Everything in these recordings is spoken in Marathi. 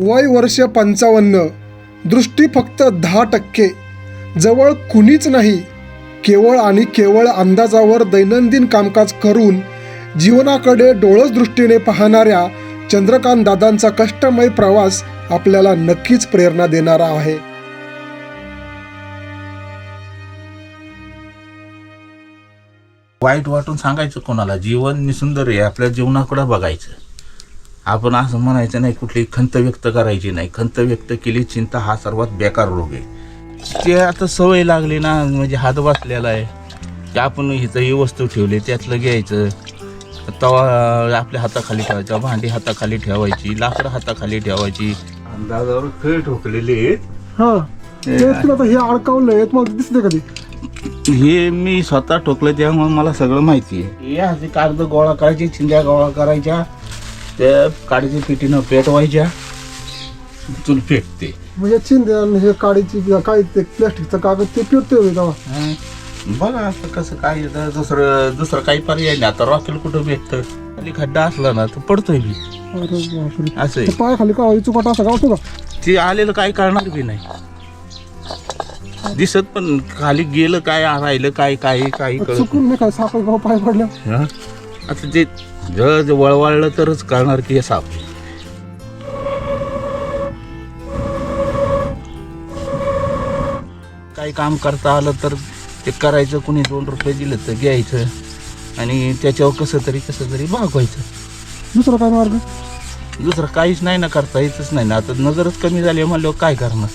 वय वर्ष पंचावन्न. दृष्टी फक्त दहा टक्के. जवळ कुणीच नाही. केवळ आणि केवळ अंदाजावर दैनंदिन कामकाज करून जीवनाकडे डोळस दृष्टीने पाहणाऱ्या चंद्रकांत दादांचा कष्टमय प्रवास आपल्याला नक्कीच प्रेरणा देणारा आहे. वाईट वाटून सांगायचं कोणाला? जीवन निसुंदर आहे आपल्या जीवनाकडे बघायचं. आपण असं म्हणायचं नाही कुठली खंत व्यक्त करायची नाही. खंत व्यक्त केली चिंता हा सर्वात बेकार रोग आहे. ते आता सवय लागली ना म्हणजे हात बसलेला आहे की आपण इथं ही वस्तू ठेवली त्यातलं घ्यायचं. तवा आपल्या हाताखाली ठेवायचा भांडी हाताखाली ठेवायची लाकडं हाताखाली ठेवायची. अंदाजावर खेळ ठोकलेले आहेत. हा आता हे अडकावलंय तुम्हाला दिसते कधी? हे मी स्वतः ठोकलं त्यामुळे मला सगळं माहिती आहे. हे असे कागद गोळा करायचे चिंध्या गोळा करायच्या त्या काडीच्या पिठीनं पेटवायच्या चूल पेटते म्हणजे चिंदे आणि हे काडीची काय ते प्लॅस्टिकचं कागद ते पिळतोय तेव्हा? हं. बघा आता कसं काय आहे, दुसरं दुसरं काही पर्याय नाही. आता रॉकेल कुठं भेटतं? खाली खड्डा असला ना तर पडतोय अरे बापरे. असं आहे. पाय खाली का चुकाटा असा गावतो का? ते आलेलं काय करणार बी नाही. दिसत पण खाली गेलं काय राहिलं काय काय काही कळत चुकून नाही काय साखर गाव पाय पडल्या? हं? आता ते जर वळवळलं तरच कळणार की हे साप. काही काम करता आलं तर ते करायचं कुणी दोन रुपये दिलं तर घ्यायचं. आणि त्याच्यावर कसं तरी कसं तरी भागवायचं दुसरा काय मार्ग? दुसरं काहीच नाही ना करता येतच नाही ना. आता नजरच कमी झाली म्हणल्यावर काय करणार?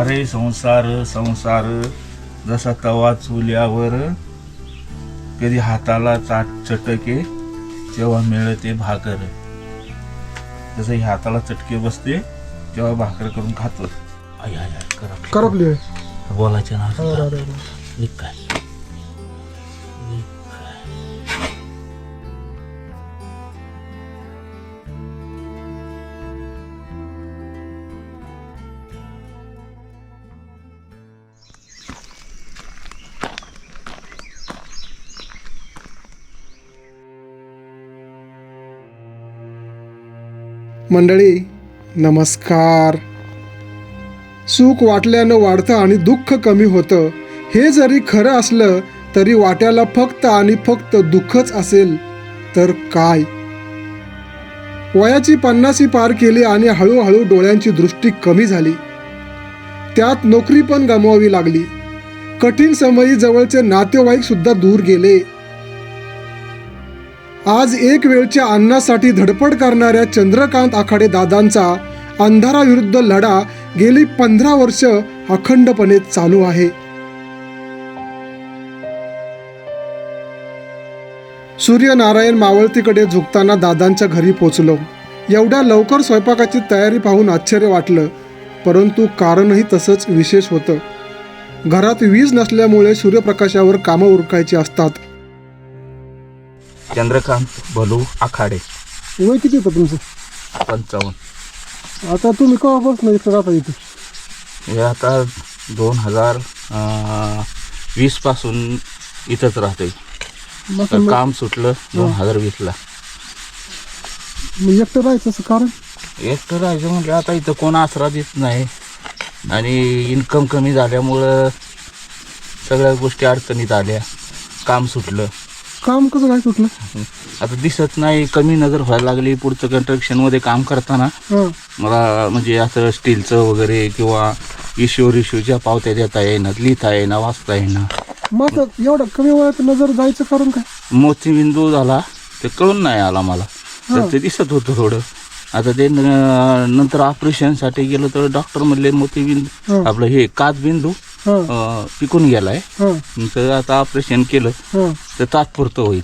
अरे संसार संसार जसा तवा चुल्यावर कधी हाताला चाट चटके तेव्हा मिळते भाकर. जसं हे हाताला चटके बसते तेव्हा भाकर करून खातो आय आय आय करप करपली बोलायचं ना. हे काय? मंडळी नमस्कार. सुख वाटल्यानं वाढतं आणि दुःख कमी होतं हे जरी खरं असलं तरी वाट्याला फक्त आणि फक्त दुःखच असेल तर काय? वयाची पन्नासी पार केली आणि हळूहळू डोळ्यांची दृष्टी कमी झाली. त्यात नोकरी पण गमवावी लागली. कठीण समयी जवळचे नातेवाईक सुद्धा दूर गेले. आज एक वेळच्या अन्नासाठी धडपड करणाऱ्या चंद्रकांत आखाडे दादांचा अंधाराविरुद्ध लढा गेली पंधरा वर्ष अखंडपणे चालू आहे. सूर्यनारायण मावळतीकडे झुकताना दादांच्या घरी पोचलो. एवढ्या लवकर स्वयंपाकाची तयारी पाहून आश्चर्य वाटलं परंतु कारणही तसंच विशेष होतं. घरात वीज नसल्यामुळे सूर्यप्रकाशावर कामं उरकायची असतात. चंद्रकांत भलू आखाडे. वय किती होतं तुमचं? पंचावन्न. आता तुम्ही केव्हापासून इथं राहता इथे? हे आता दोन हजार वीसपासून इथंच राहतोय. मग तर काम सुटलं दोन हजार वीसला. मग एकटं राहायचं असं कारण? एकटं राहायचं म्हणजे आता इथं कोण आसरा देत नाही. आणि इन्कम कमी झाल्यामुळं सगळ्या गोष्टी अडचणीत आल्या. काम सुटलं. काम कसं काय सुटलं? आता दिसत नाही कमी नजर व्हायला लागली. पुढचं कंस्ट्रक्शनमध्ये काम करताना हां. मला म्हणजे असं स्टीलचं वगैरे किंवा इश्यूवर इश्यूच्या पावत्या देता येईनात लिहिता येईना वाचता येईना. मग आता एवढं कमी वयात नजर जायचं कारण काय? मोतीबिंदू झाला ते कळून नाही आला मला. तर ते दिसत होतं थोडं. आता ते न- नंतर ऑपरेशनसाठी गेलो तर डॉक्टर म्हणले मोतीबिंदू हं. आपलं हे काचबिंदू हां अं, पिकून गेलाय. हां. तर आता ऑपरेशन केलं हां. तर तात्पुरतं होईल.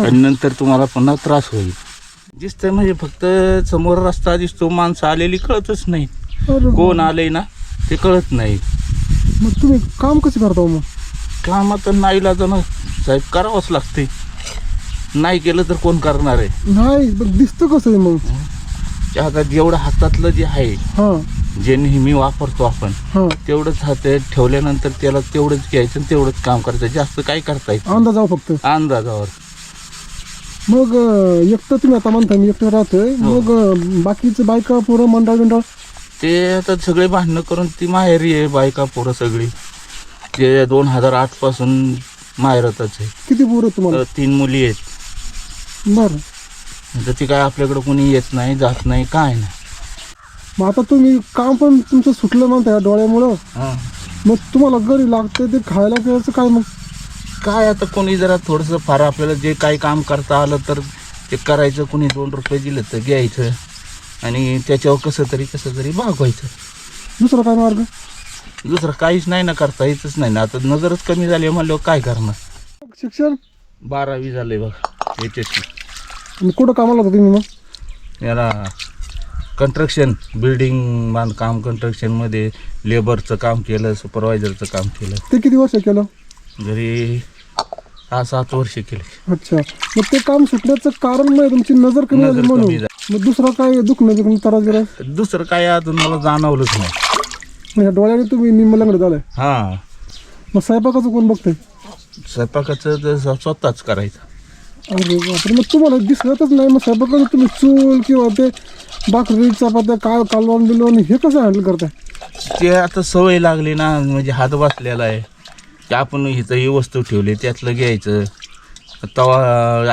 आणि नंतर तुम्हाला पुन्हा त्रास होईल. दिसतंय म्हणजे फक्त समोर रस्ता दिसतो माणसं आलेली कळतच नाही. अरे कोण आलंय ना ते कळत नाही. मग तुम्ही काम कसं करता हो मग? काम आता नाही ना साहेब करावंच लागते नाही केलं तर कोण करणार आहे? नाही मग दिसतं कसं आहे मग. ते आता जेवढं हातातलं जे आहे हां. जे नेहमी वापरतो आपण हां. तेवढंच हातात ठेवल्यानंतर त्याला तेवढंच घ्यायचं आणि तेवढंच काम करायचं. जास्त काय करता येत अंदाजाव फक्त. अंदाजावर. मग अं, एकटं तुम्ही आता म्हणता मी एकटं राहतोय. मग अं, बाकीचं बायका पोरं मंडळ बिंडळ? ते आता सगळे भांडणं करून ती माहेरी आहे बायका पोरं सगळी. ते दोन हजार आठपासून माहेरातच आहे. किती पोरं तुम्हाला? तर तीन मुली आहेत. बरं. तर ती काय आपल्याकडे कोणी येत नाही जात नाही काय नाही. मग आता तुम्ही काम पण तुमचं सुटलं म्हणता या डोळ्यामुळं? हं. मग तुम्हाला घरी लागतं ते खायला प्यायचं काय मग? काय आता कोणी जरा थोडंसं फार आपल्याला जे काही काम करता आलं तर ते करायचं कोणी दोन रुपये दिलं तर घ्यायचं. आणि त्याच्यावर कसं तरी कसं तरी भागवायचं दुसरा काय मार्ग? दुसरं काहीच नाही ना करता येतच नाही ना. आता नजरच कमी झाली म्हणल्यावर काय करणार? शिक्षण? बारावी झालंय बघा याच्याशी आणि कुठं कामाला होता तुम्ही मग? याला कंस्ट्रक्शन बिल्डिंग बांधकाम कंस्ट्रक्शनमध्ये लेबरचं काम केलं सुपरवायझरचं काम केलं. ते किती वर्ष केलं? घरी सहा सात वर्ष केले. अच्छा. मग ते काम सुटण्याचं कारण नाही तुमची नजर कमी नजर झाली कमी म्हणून. मग दुसरं काय दुखणं दुखणं त्रास गिरास दुसरं काय अजून मला जाणवलंच नाही. म्हणजे डोळ्याने तुम्ही निम्म लंगडे झालाय. हां. मग स्वयंपाकाचं कोण बघतंय? स्वयंपाकाचं तर स्व- स्वतःच करायचं. अरे बापरे मग तुम्हाला दिसतच नाही. मग स्वयंपाकाचं तुम्ही चूल किंवा ते भाकरी चपात्या काय कालवण बिलवण हे कसं हँडल करताय? ते आता सवय लागली ना म्हणजे हात बसलेला आहे. की आपण इथं ही वस्तू ठेवली त्यातलं घ्यायचं. तवा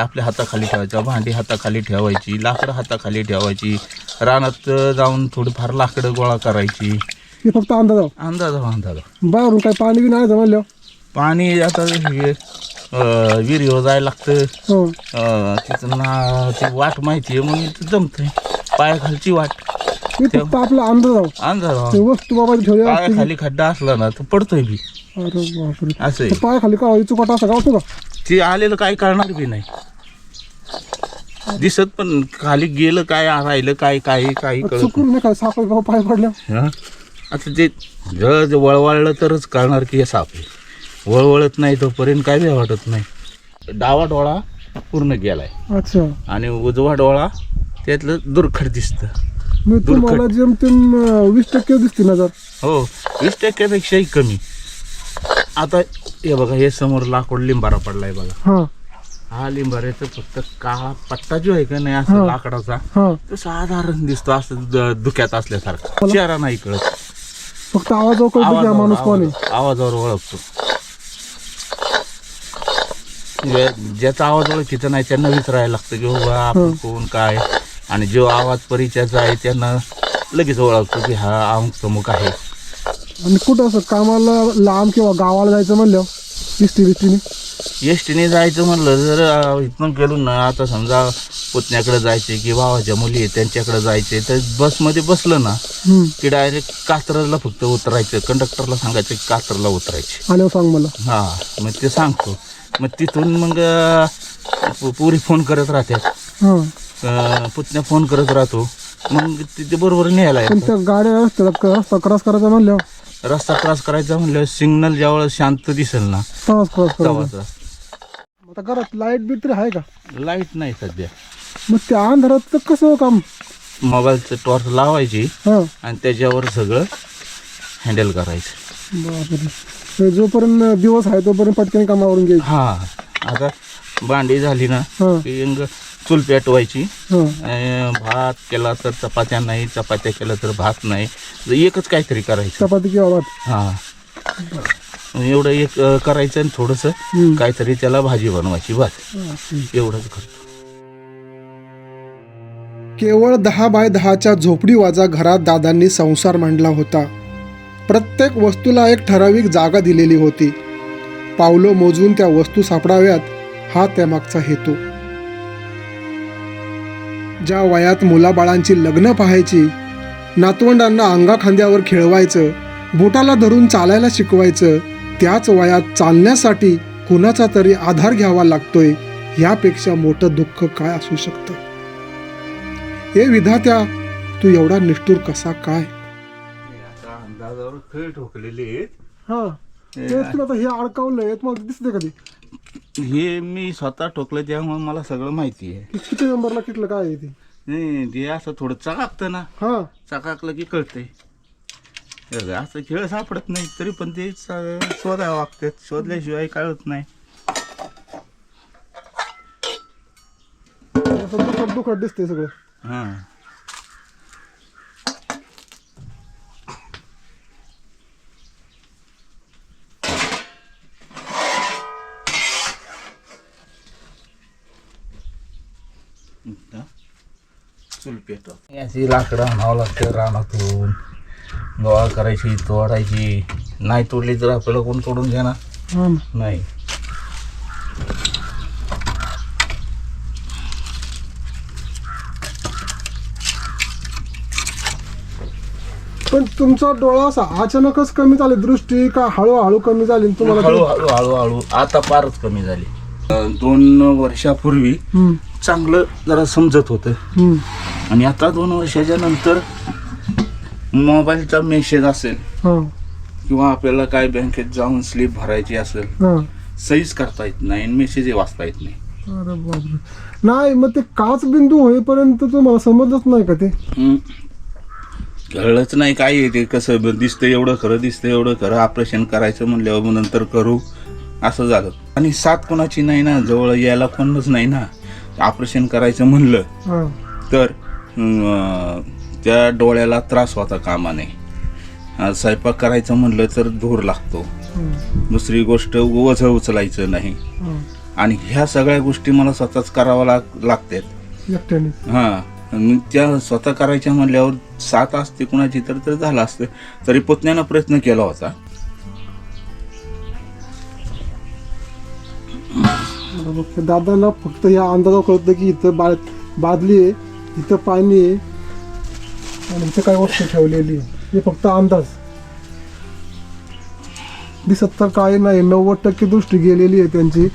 आपल्या हाताखाली ठेवायचा भांडी हाताखाली ठेवायची लाकडं हाताखाली ठेवायची. रानात जाऊन थोडीफार लाकडं गोळा करायची. हे फक्त अंदाज अंदाज अंदाज बाहेरून काय पाणी बी नाही म्हणलं पाणी आता हे विहिरीवर जायला लागतं. हो. अं, तिचं ना ती वाट माहिती आहे म्हणून ते जमतंय. पायाखालची वाट. फक्त आपला अंदाज अंदाज ते वस्तू बाबा ठेवली असते पायाखाली खड्डा असला ना तर पडतोय बी. अरे बापरे. असं आहे. ते पायाखाली का चुकाटा असा गावतो का? ते आलेलं काय करणार बी नाही. दिसत पण खाली गेलं काय राहिलं काय काय काही कळत चुकून नाही बाबा पाय पडल्या. नाही. हं? आता ते जर वळवळलं तरच कळणार की हे साप आहे. वळवळत नाही तोपर्यंत काय बी वाटत नाही. डावा डोळा पूर्ण गेलाय. अच्छा. आणि उजवा डोळा त्यातलं दुर्खट दिसतं. तुम्हाला जेमतेम वीस टक्के दिसते नजर हो वीस टक्क्यापेक्षाही कमी. आता हे बघा हे समोर लाकूड लिंबारा पडलाय बघा. हा. लिंबाऱ्याचा फक्त काळा पट्टा जो आहे का नाही असं. लाकडाचा तो साधारण दिसतो असं धुक्यात असल्यासारखा. चेहरा नाही कळत. फक्त आवाजावर- आवाजावर ओळखतो. जे- ज्याचा आवाज ओळखीचा नाही त्यांना विचारायला लागतं की बाबा आपण कोण काय? आणि जो आवाज परिचयाचा आहे त्यांना लगेच ओळखतो की हा अमुक तमुक आहे. आणि कुठं असं कामाला लांब किंवा गावाला जायचं म्हणलं बिस्टी बिस्टीने? एस टीने जायचं म्हणलं जर अं, इथून गेलो ना आता समजा पुतण्याकडे जायचे की भावाच्या मुली आहेत त्यांच्याकडे जायचे तर बसमध्ये बसलं ना हम्म. की डायरेक्ट कात्रजला फक्त उतरायचं कंडक्टरला सांगायचं की कात्रजला उतरायचे. आल्यावर सांग मला. हा मग ते सांगतो. मग तिथून मग पुरी फोन करत राहतात. हा. पुतण्या फोन करत राहतो. मग तिथे बरोबर न्यायला गाड्या रस्ता क्रॉस करायचा म्हणल्यावर? रस्ता क्रॉस करायचा म्हणलं सिग्नल ज्यावेळेस शांत दिसेल ना तवाच आता घरात लाइट बीट तरी आहे का? लाइट नाही सध्या. मग त्या अंधारात कसं काम? मोबाईलचं टॉर्च लावायची हा. आणि त्याच्यावर सगळं हँडल करायचं. बापरे. जोपर्यंत दिवस आहे तोपर्यंत पटकन कामावरून घ्यायची. हा. आता भांडी झाली ना हा. की मग चूल पेटवायची हा. अं, भात केला तर चपात्या नाही चपात्या केल्या तर भात नाही. तर एकच काहीतरी करायचं. चपाती किंवा भात? हा. एवढं एक अं, करायचं आणि थोडंसं हम्म. काहीतरी त्याला भाजी बनवायची बस. एवढंच करतो. केवळ दहा बाय दहाच्या झोपडीवाजा घरात दादांनी संसार मांडला होता. प्रत्येक वस्तूला एक ठराविक जागा दिलेली होती. पावलं मोजून त्या वस्तू सापडाव्यात हा त्यामागचा हेतू. ज्या वयात मुलाबाळांची लग्न पाहायची नातवंडांना अंगाखांद्यावर खेळवायचं बोटाला धरून चालायला शिकवायचं त्याच वयात चालण्यासाठी कुणाचा तरी आधार घ्यावा लागतोय यापेक्षा मोठं दुःख काय असू शकतं? हे विधात्या तू एवढा निष्ठूर कसा काय? अंदाजावर खेळ ठोकलेले हा. तुला आता हे अडकावलंय तुम्हाला दिसते कधी? हे मी स्वतः ठोकलं त्यामुळे मला सगळं माहिती आहे. किती नंबरला किटलं काय आहे ते? नाही ते असं थोडं चकाकतं ना. हा. चकाकलं की कळतंय. बघ, असं खेळ सापडत नाही तरी पण ते स- शोधावं लागतात शोधल्याशिवाय कळत नाही. असं दुखट दिसतंय सगळं. हां. पेटव. याची लाकडं आणावं लागतं रानातून. गोळा करायची तोडायची. नाही तोडली तर आपल्याला कोण तोडून घेणार? हा ना. नाही. पण तुमचा डोळा असा अचानकच कमी झाली दृष्टी का हळूहळू कमी झाली तुम्हाला हळू हळू हळू हळू आता फारच कमी झाली. दोन वर्षापूर्वी चांगलं जरा समजत होतं. आणि आता दोन वर्षाच्या नंतर मोबाईलचा मेसेज असेल किंवा आपल्याला काय बँकेत जाऊन स्लिप भरायची असेल. सहीच करता येत नाही मेसेज वाचता येत नाही. अरे बापरे. नाही मग ते काच बिंदू होईपर्यंत तुम्हाला समजलंच नाही का ते. कळलंच नाही काय आहे ते कसं दिसतं एवढं खरं दिसतं एवढं खरं ऑपरेशन करायचं म्हणल्यावर मग नंतर करू असं झालं. आणि साथ कोणाची नाही ना जवळ यायला कोणच नाही ना. ऑपरेशन करायचं म्हणलं तर त्या डोळ्याला त्रास होता कामा नये अं, स्वयंपाक करायचं म्हणलं तर धूर लागतो. दुसरी गोष्ट ओझं उचलायचं नाही. आणि ह्या सगळ्या गोष्टी मला स्वतःच कराव्या लाग लागतात हां त्या स्वतः करायच्या म्हणल्यावर सात असते कुणाची तर तर झालं असतं. तरी पुतण्यानं प्रयत्न केला होता. दादांना फक्त या अंदाजावर कळतं की इथं बा बादली आहे. इथं पाणी आहे. आणि इथं काय वस्तू ठेवलेली आहे. हे फक्त अंदाज. दिसत तर काही नाही नव्वद टक्के दृष्टी गेलेली आहे त्यांची.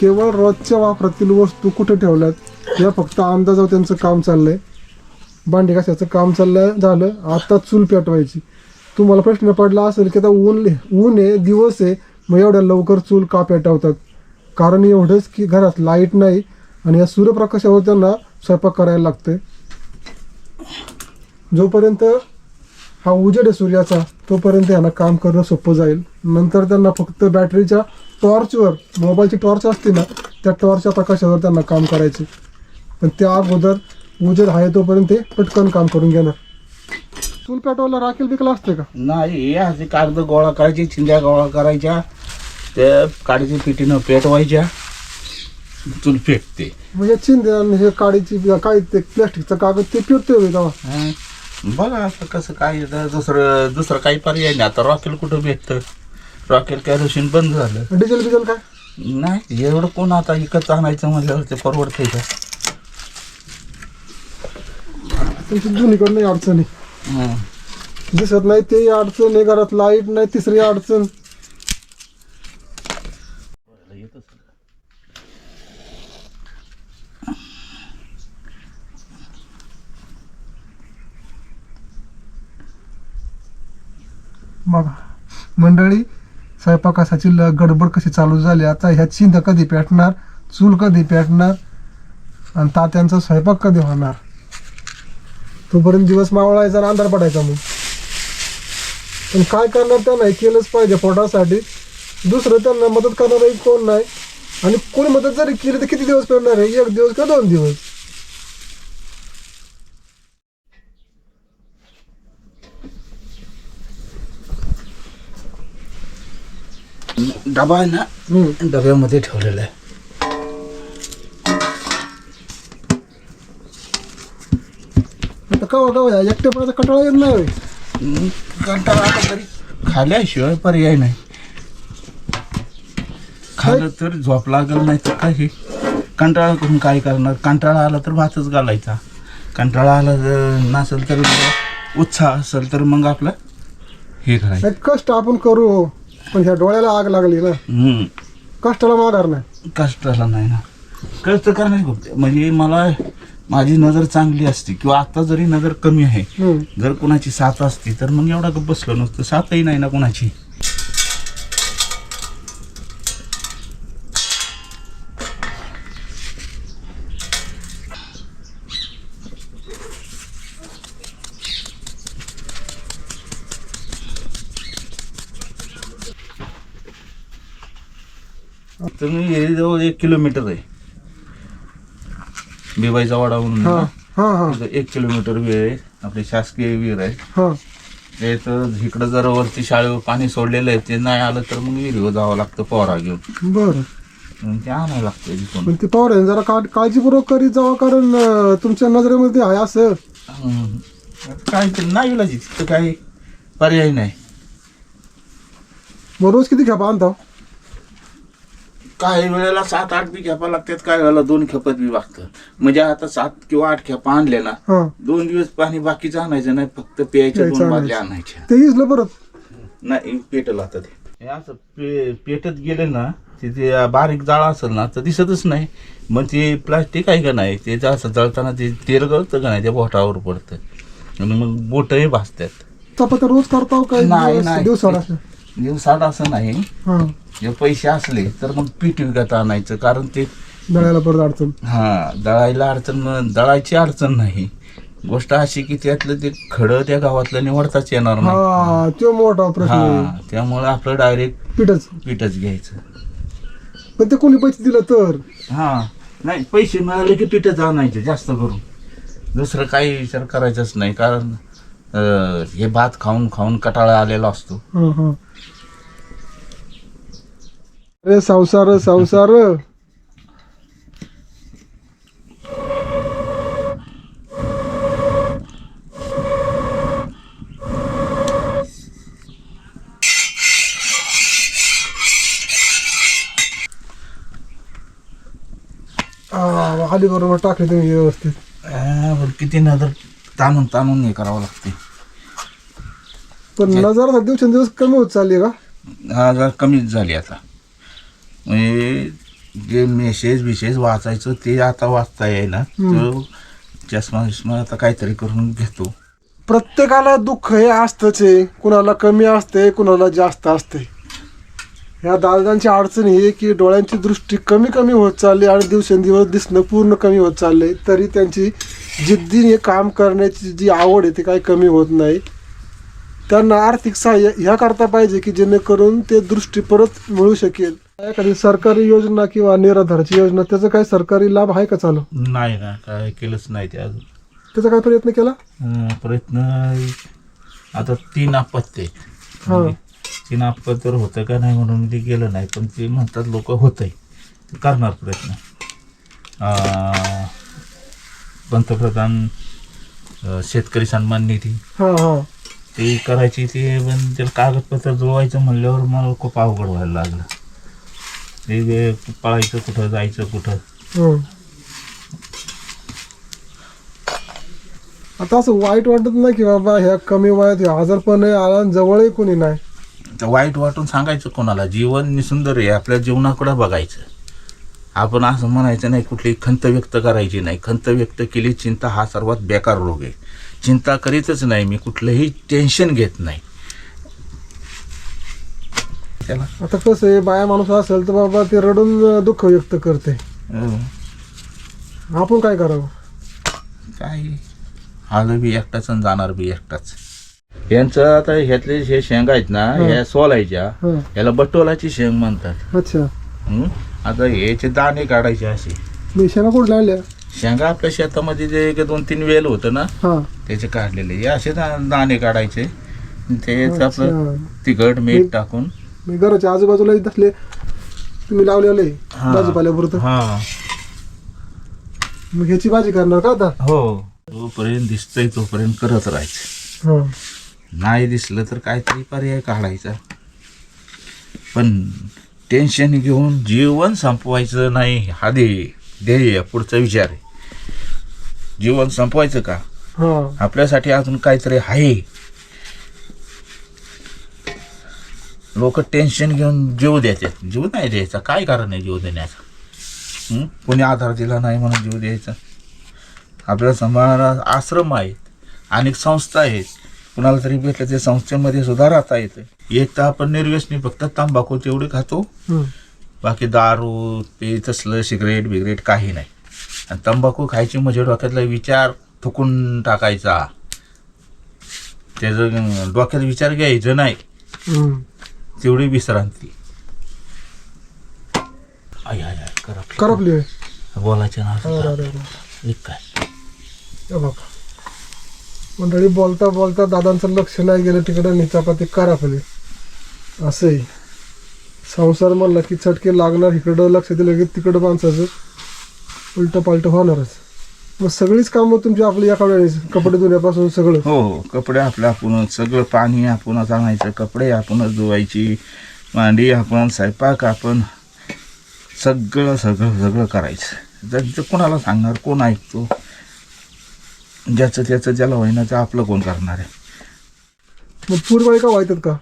केवळ रोजच्या वापरातील वस्तू कुठे ठेवल्यात या फक्त अंदाजावर त्यांचं काम चाललंय. भांडी कशाचं काम चाललंय झालं. आता चूल पेटवायची. तुम्हाला प्रश्न पडला असेल की आता ऊन ऊन आहे दिवस आहे मग एवढ्या लवकर चूल का पेटवतात? कारण एवढंच की घरात लाइट नाही आणि या सूर्यप्रकाशावर त्यांना स्वयंपाक करायला लागते. जोपर्यंत हा उजेड आहे सूर्याचा तोपर्यंत यांना काम करणं सोपं जाईल. नंतर त्यांना फक्त बॅटरीच्या टॉर्चवर मोबाईलची टॉर्च असते ना त्या टॉर्चच्या प्रकाशावर त्यांना काम करायचे. पण त्या अगोदर उजेड आहे तोपर्यंत ते पटकन काम करून घेणार. चूल पेटवायला राखेल बिकला असते का? नाही हे असे कागद गोळा करायची चिंध्या गोळा करायच्या त्या काडीच्या पिठीनं पेटवायच्या. चूल पेटते म्हणजे चिंदे आणि हे काडीची काय ते प्लॅस्टिकचं कागद ते पेटते तेव्हा. हं. बघा आता कसं काय दुसरं दुसरं काही पर्याय नाही. आता रॉकेल कुठं भेटतं? रॉकेल कॅरोसिन बंद झालं. डिझेल बिझेल काय? नाही एवढं कोण आता विकत आणायचं म्हणल्यावर ते परवडतंय का? त्यांची जुनीकडनं अडचण आहे. हं. दिसत नाही ते अडचण आहे. घरात लाइट नाही तिसरी अडचण. बघा. मंडळी स्वयंपाकासाठी ल- गडबड कशी चालू झाली? आता ह्या चिंध कधी पेटणार? चूल कधी पेटणार? आणि तात्यांचा स्वयंपाक कधी होणार? तोपर्यंत दिवस मावळायचा आणि अंधार पडायचा मग. पण काय करणार त्यांना? हे केलंच पाहिजे पोटासाठी. दुसरं त्यांना मदत करणारही कोण नाही. आणि कोणी मदत जरी केली तर किती दिवस करणार आहे? एक दिवस का दोन दिवस? डबा आहे ना. डब्यामध्ये ठेवलेला आहे. कवा कवा एकटेपणाचा कटाळा येत नाही कंटाळा आला तरी. खाल्याशिवाय पर्याय नाही. खाल्लं तर झोप लागल नाही तर काही. कंटाळा करून काय करणार? कंटाळा आला तर भातच घालायचा. कंटाळा आला जर नसेल तर उत्साह असेल तर मग आपलं हे करायचं. कष्ट आपण करू. पण ह्या डोळ्याला आग लागली ना. हं, कष्टाला माघार नाही. कष्टाला नाही ना. कष्ट करण्याची खूप म्हणजे मला माझी नजर चांगली असते किंवा आता जरी नजर कमी आहे हम्म. जर कुणाची साथ असती तर मग एवढा गप्प बसलो नसतं. साथही नाही ना कुणाची. तुम्ही हे जवळ एक किलोमीटर आहे. बिबाईचा वाडा म्हणून हा हा हा. एक किलोमीटर विहीर आहे. आपली शासकीय विहीर आहे. हा. इकडं जर वरती शाळेवर पाणी सोडलेलं आहे. ते नाही आलं तर मग विहिरीवर जावं लागतं पोहरा घेऊन. बरं. ते आणायला लागतं तिथून पण ते पवार आहे जरा का काळजीपूर्वक करीत जावा कारण अं, तुमच्या नजरेमध्ये आहे असं. हम्म. काय ते नाही इलाज आहे, तिथं काही पर्याय नाही. मग रोज किती खेपा आणता? काही वेळेला सात आठ बी खेपा लागतात काही वेळेला दोन खेपत बी लागतं म्हणजे आता सात किंवा आठ खेपा आणले ना हा. दोन दिवस पाणी बाकीचं आणायचं नाही फक्त प्यायच्या प्यायचं दोन बादल्या आणायचं. आणायच्या. ते इजलं परत. नाही पेटल आता ते. हे असं पे पेटत गेले ना तिथे बारीक जाळा असेल ना तर दिसतच नाही. मग ते प्लास्टिक आहे का नाही ते जे असं जळताना ते तेल गळतं का नाही त्या बोटावर पडतं. आणि मग बोटही भासतात. चपात्या रोज करता काय? नाही, नाही. दिवसाला असं. दिवसात असं नाही. हा. जे पैसे असले तर मग पीठ विकत आणायचं कारण ते दळायला परत अडचण. हा दळायला अडचण दळायची अडचण नाही. गोष्ट अशी की त्यातलं ते खडं त्या गावातलं निवडताच येणार नाही. हा तो मोठा प्रश्न आहे. हा त्यामुळे आपलं डायरेक्ट पीठच. पीठच घ्यायचं. पण ते कोणी पैसे दिलं तर? हा नाही पैसे मिळाले की पीठच आणायचे जास्त करून. दुसरं काही विचार करायचाच नाही कारण अं, हे भात खाऊन खाऊन कटाळा आलेला असतो. हा हा. अरे संसार संसार खाली बरोबर टाकले तुम्ही व्यवस्थित. अं, किती नजर ताणून ताणून हे करावं लागते. पण नजर दिवसेंदिवस कमी होत चालली का? हा जरा कमीच झाली आता. म्हणजे जे मेसेज बिसेज वाचायचं ते आता वाचता येईना तो चष्मा बिष्मा आता काहीतरी करून घेतो. प्रत्येकाला दुःख हे असतंच आहे. कुणाला कमी असते कुणाला जास्त असते. ह्या दादांची अडचण ही आहे की डोळ्यांची दृष्टी कमी कमी होत चालली आणि दिवसेंदिवस दिसणं पूर्ण कमी होत चाललंय. तरी त्यांची जिद्दीने काम करण्याची जी आवड आहे ती काही कमी होत नाही. त्यांना आर्थिक सहाय्य ह्या करता पाहिजे की जेणेकरून ते दृष्टी परत मिळू शकेल. एखादी सरकारी योजना किंवा निराधारची योजना त्याचा काही सरकारी लाभ आहे का चालू? नाही ना काय केलंच नाही ते अजून. त्याचा काय प्रयत्न केला? अं, प्रयत्न आता तीन आहेत. हा. तीन अपत्य तर होतं का नाही म्हणून ते गेलं नाही पण ते म्हणतात लोक होतंय. ते करणार प्रयत्न. अं, पंतप्रधान अं, शेतकरी सन्मान निधी. हा हा. ते करायची ते पण ते कागदपत्र जुळवायचं म्हणल्यावर मला खूप अवघड व्हायला लागलं. ते जे पळायचं कुठं जायचं कुठं. हं. आता असं वाईट वाटत नाही की बाबा ह्या कमी वयात हे आजारपण आहे आला आणि जवळही कोणी नाही. तर वाईट वाटून सांगायचं कोणाला जीवन निसुंदर आहे आपल्या जीवनाकडे बघायचं. आपण असं म्हणायचं नाही कुठली खंत व्यक्त करायची नाही. खंत व्यक्त केली चिंता हा सर्वात बेकार रोग आहे. चिंता करीतच नाही मी कुठलंही टेन्शन घेत नाही. त्याला. आता कसं आहे बाया माणूस असेल तर बाबा ते रडून दुःख व्यक्त करते. अं, आपण काय करावं? काय? आलं बी एकटाच आणि जाणार बी एकटाच. यांचं आता ह्यातले हे शेंगा आहेत ना हं. ह्या सोलायच्या हं. याला बटोलाची शेंग म्हणतात. अच्छा. हं? आता याचे दाणे काढायचे असे. मी शेणा कुठल्या आणल्या? शेंगा आपल्या शेतामध्ये जे एक दोन तीन वेल होतं ना हा. त्याचे काढलेले. हे असे दा- दाणे काढायचे. तेच आपलं. तिखट मीठ टाकून. मी घराच्या आजूबाजूला असले तुम्ही लावलेले हा. भाजीपाल्यापुरतं हा. मग ह्याची भाजी करणार का आता? हो. जोपर्यंत दिसतंय तोपर्यंत करत राहायचं. हा. नाही दिसलं तर काहीतरी पर्याय काढायचा. पण टेन्शन घेऊन जीवन संपवायचं नाही. हा ध्येय ध्येय पुढचा विचार आहे. जीवन संपवायचं का? हा. आपल्यासाठी अजून काहीतरी आहे. लोक टेन्शन घेऊन जीव देतात जीव नाही द्यायचा. काय कारण आहे जीव देण्याचं? हं? कोणी आधार दिला नाही म्हणून जीव द्यायचा? आपल्या समाजात आश्रम आहेत. अनेक संस्था आहेत. कुणाला तरी भेटलं ते संस्थेमध्ये सुद्धा राहता येतं. एक तर आपण निर्व्यसनी फक्त तंबाखू तेवढी खातो. बाकी दारू ते तसलं सिगरेट बिगरेट काही नाही. आणि तंबाखू खायची म्हणजे डोक्यातला विचार थुकून टाकायचा. त्याचं डोक्यात विचार घ्यायचं नाही. तेवढी विश्रांती. आय आय आय करप करपली होय. बोलायचं ना काय. मंडळी बोलता बोलता दादांचं लक्ष नाही गेलं तिकडं आणि चपाती करा फले असंही संसार म्हणला की चटके लागणार इकडं लक्ष दिलं की तिकडं माणसाचं. उलट पालट होणारच. मग सगळीच कामं तुमची आपली एका वेळेस कपडे धुण्यापासून सगळं. हो हो. कपडे आपले आपणच सगळं पाणी आपणच आणायचं कपडे आपणच धुवायची मांडी आपण स्वयंपाक आपण सगळं सगळं सगळं करायचं. जर कोणाला सांगणार कोण ऐकतो? ज्याचं त्याचं ज्याला होईना ते आपलं कोण करणार आहे? मग पुरीबाई का व्हायतात का?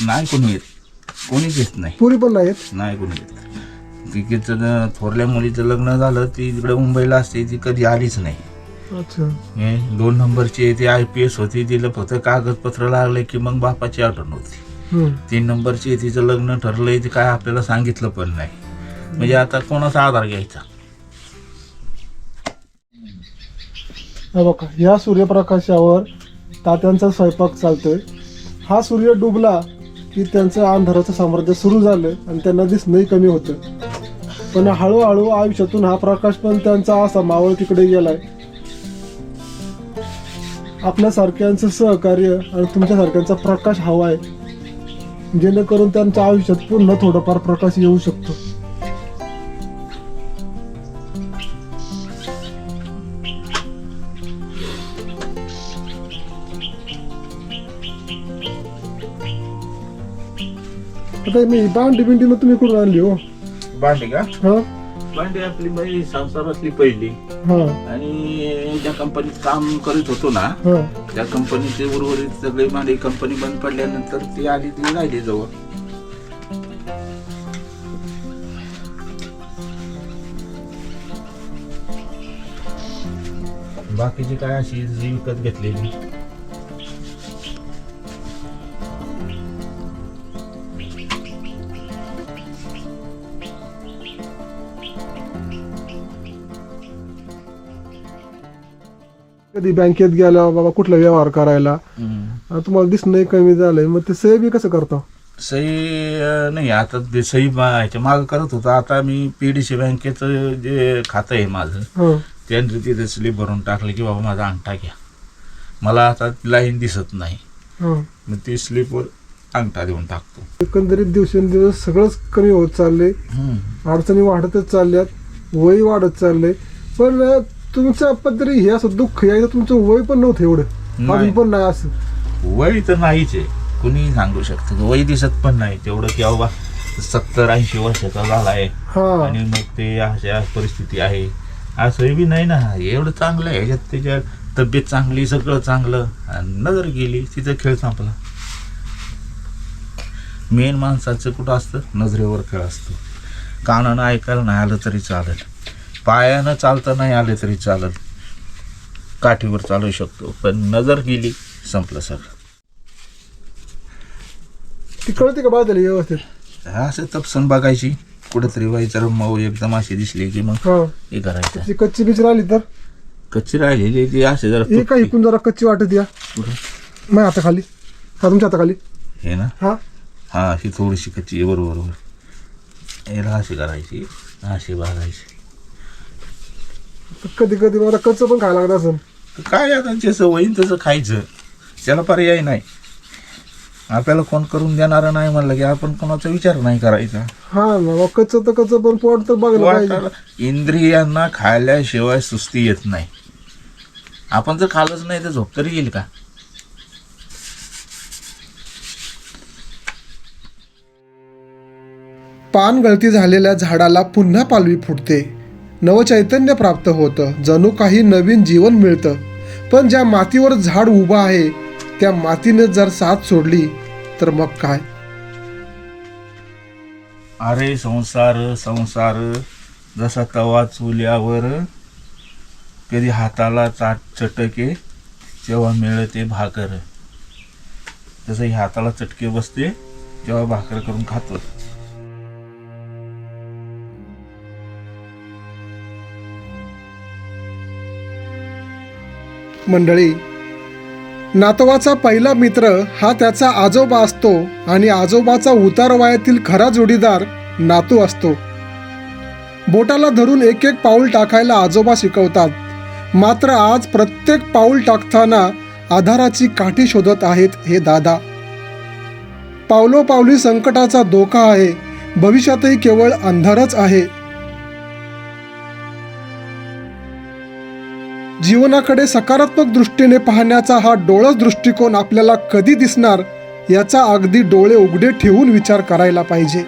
नाही कोणी येत. कोणीच येत नाही. पुरी पण नाही आहेत नाही कोणी येत. तिकीचं थोरल्या मुलीचं लग्न झालं ती तिकडे मुंबईला असते ती कधी आलीच नाही. अच्छा. हे दोन नंबरची ती आय पी एस होती तिला फक्त कागदपत्र लागले की मग बापाची आठवण होती. तीन नंबरची तिचं लग्न ठरलंय ते काय आपल्याला सांगितलं पण नाही. म्हणजे आता कोणाचा आधार घ्यायचा? बघा ह्या सूर्यप्रकाशावर तात्यांचा स्वयंपाक चालतोय. हा सूर्य डुबला की त्यांचं अंधाराचं साम्राज्य सुरू झालं आणि त्यांना दिसणंही कमी होतं. पण हळूहळू आयुष्यातून हा प्रकाश पण त्यांचा असा मावळ तिकडे गेलाय. आपल्यासारख्यांचं सहकार्य आणि तुमच्यासारख्यांचा प्रकाश हवा आहे. जेणेकरून त्यांच्या आयुष्यात पुन्हा थोडाफार प्रकाश येऊ शकतो. आता मी बांडी बिंडी मग तुम्ही कुठून आणली हो? भांडी का? हा. भांडी आपली बाई संसारातली पहिली. हा. आणि ज्या कंपनीत काम करीत होतो ना हा. त्या कंपनीचे उर्वरित सगळी भांडी कंपनी बंद पडल्यानंतर ती आली ती राहिली जवळ. बाकीची काय अशी जी विकत घेतलेली? कधी बँकेत गेला बाबा कुठला व्यवहार करायला? आता तुम्हाला दिसणं कमी झालंय. मग ते सेव्ह कसं करता? सही अं, नाही आता ते सही मा- ह्याच्या मागं करत होतो. आता मी पीडीसी बँकेचं जे खातं आहे माझं हा. त्यांनी तिथे स्लिप भरून टाकलं की बाबा माझा अंगठा घ्या. मला आता लाईन दिसत नाही. हा. मग ती स्लिपवर अंगठा देऊन टाकतो. एकंदरीत दिवसेंदिवस सगळंच कमी होत चाललंय. अडचणी वाढतच चालल्यात वय वाढत चाललंय. पण अं, तुमच्या पद्धती हे असं दुःख यायचं तुमचं वय पण नव्हतं एवढं. नाही. अजून पण नाही असं. वय तर नाहीच आहे. कुणी सांगू शकतं. वय दिसत पण नाही. तेवढं की बाबा सत्तर ऐंशी वर्षाचा झाला आहे आणि मग ते अशा परिस्थिती आहे. असं बी नाही ना. एवढं चांगलं आहे. ह्याच्यात त्याच्या तब्येत चांगली सगळं चांगलं. आणि नजर गेली तिचा खेळ संपला. मेन माणसाचं कुठं असतं? नजरेवर खेळ असतो. कानानं ऐकायला नाही आलं तरी चालेल. पायानं चालता नाही आलं तरी चालेल काठीवर चालू शकतो. पण नजर गेली संपलं सगळं. ती कळते का बाजूला व्यवस्थित? असं तपसन बघायची. कुठेतरी व्हायचं मऊ एकदम अशी दिसली की मग हा. हे करायचं. कच्ची बीच राहिली तर? कच्ची राहिलेली ती असे जरा हे तुटली. इकून जरा कच्ची वाटत या. कुठं? माझ्या हाताखाली. हा तुमच्या हाताखाली. हे ना? हा. हा अशी थोडीशी कच्ची बरोबर बरोबर. याला अशी करायची अशी बघायची. कधी कधी मला कच्चं पण खायला लागत असं तर काय आता जसं होईन तसं खायचं. त्याला पर्याय नाही. आपल्याला कोण करून देणारं नाही म्हणलं की आपण कोणाचा विचार नाही करायचा. हा ना मग कच्चं तर कच्चं पण पोट तर बघायला पाहिजे. इंद्रियांना खाल्ल्याशिवाय सुस्ती येत नाही. आपण जर खाल्लंच नाही तर झोप तरी येईल का? पान गळती झालेल्या झाडाला पुन्हा पालवी फुटते. नवचैतन्य प्राप्त होतं. जणू काही नवीन जीवन मिळतं. पण ज्या मातीवर झाड उभं आहे त्या मातीने जर साथ सोडली तर मग काय? अरे संसार संसार जसा तवा चुल्यावर कधी हाताला चाट चटके तेव्हा मिळते भाकर. जसं हाताला चटके बसते तेव्हा भाकर करून खातो. मंडळी नातवाचा पहिला मित्र हा त्याचा आजोबा असतो आणि आजोबाचा उतार वयातील खरा जोडीदार नातू असतो. बोटाला धरून एक एक पाऊल टाकायला आजोबा शिकवतात. मात्र आज प्रत्येक पाऊल टाकताना आधाराची काठी शोधत आहेत हे दादा. पावलोपावली संकटाचा धोका आहे. भविष्यातही केवळ अंधारच आहे. जीवनाकडे सकारात्मक दृष्टीने पाहण्याचा हा डोळस दृष्टिकोन आपल्याला कधी दिसणार याचा अगदी डोळे उघडे ठेवून विचार करायला पाहिजे.